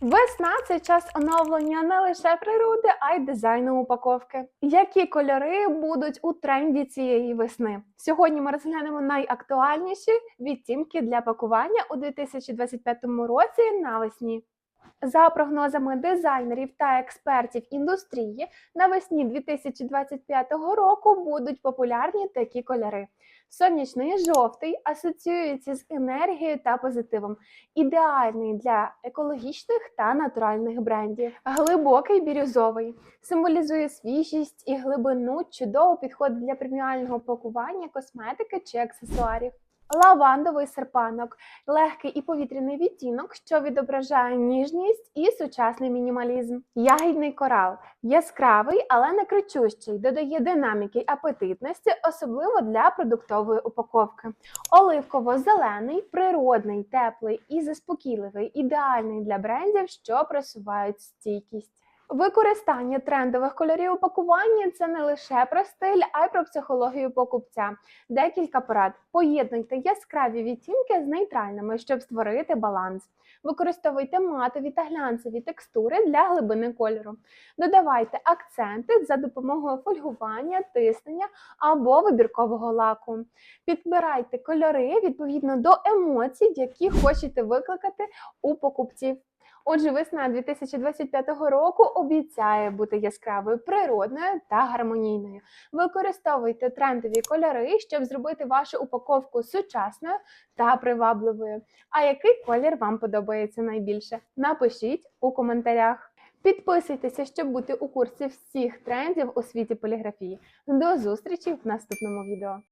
Весна це час оновлення не лише природи, а й дизайну упаковки. Які кольори будуть у тренді цієї весни? Сьогодні ми розглянемо найактуальніші відтінки для пакування у 2025 році навесні. За прогнозами дизайнерів та експертів індустрії, навесні 2025 року будуть популярні такі кольори. Сонячний жовтий асоціюється з енергією та позитивом, ідеальний для екологічних та натуральних брендів. Глибокий бірюзовий символізує свіжість і глибину, чудово підходить для преміального пакування косметики чи аксесуарів. Лавандовий серпанок легкий і повітряний відтінок, що відображає ніжність і сучасний мінімалізм. Ягідний корал яскравий, але не кричущий, додає динаміки апетитності, особливо для продуктової упаковки. Оливково-зелений, природний, теплий і заспокійливий, ідеальний для брендів, що просувають стійкість. Використання трендових кольорів у пакуванні це не лише про стиль, а й про психологію покупця. Декілька порад. Поєднуйте яскраві відтінки з нейтральними, щоб створити баланс. Використовуйте матові та глянцеві текстури для глибини кольору. Додавайте акценти за допомогою фольгування, тиснення або вибіркового лаку. Підбирайте кольори відповідно до емоцій, які хочете викликати у покупців. Отже, весна 2025 року обіцяє бути яскравою, природною та гармонійною. Використовуйте трендові кольори, щоб зробити вашу упаковку сучасною та привабливою. А який колір вам подобається найбільше? Напишіть у коментарях. Підписуйтеся, щоб бути у курсі всіх трендів у світі поліграфії. До зустрічі в наступному відео.